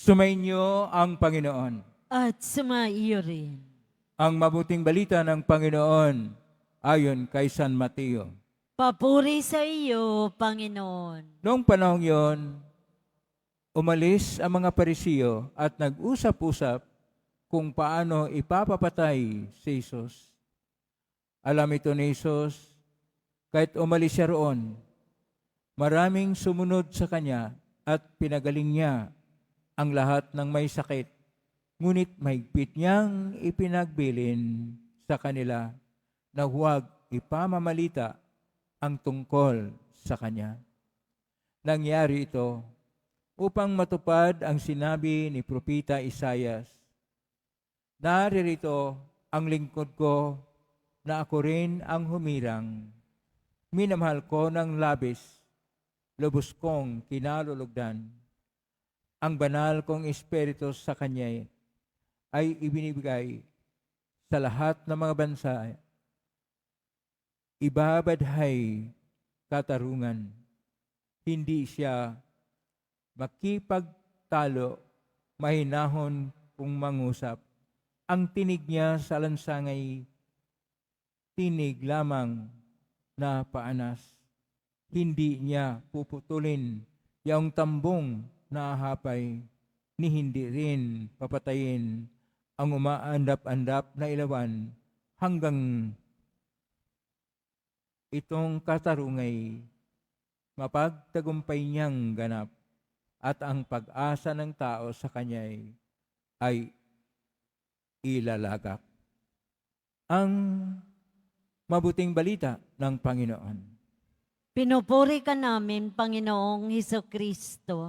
Sumainyo ang Panginoon. at sumaiyo rin. Ang mabuting balita ng Panginoon ayon kay San Mateo. Papuri sa iyo, Panginoon. Noong panahong yon, umalis ang mga parisiyo at nag-usap-usap kung paano ipapapatay si Jesus. Alam ito ni Jesus, kahit umalis siya roon, maraming sumunod sa kanya at pinagaling niya ang lahat ng may sakit. Ngunit mahigpit niyang ipinagbilin sa kanila na huwag ipamamalita ang tungkol sa kanya. Nangyari ito upang matupad ang sinabi ni Propita Isayas. Naririto ang lingkod ko na ako rin ang humirang. Minamahal ko ng labis, lubos kong kinalulugdan. Ang banal kong espiritu sa kanya ay ibinibigay sa lahat ng mga bansa. Ibabadhay katarungan. Hindi siya makipagtalo, mahinahon kung mangusap. Ang tinig niya sa lansangay, tinig lamang na paanas. Hindi niya puputulin yung tambong na hapay, ni hindi rin papatayin ang umaandap-andap na ilawan hanggang itong katarungay mapagtagumpay niyang ganap at ang pag-asa ng tao sa kanya ay ilalagak. Ang mabuting balita ng Panginoon. Pinupuri ka namin, Panginoong Heso Kristo.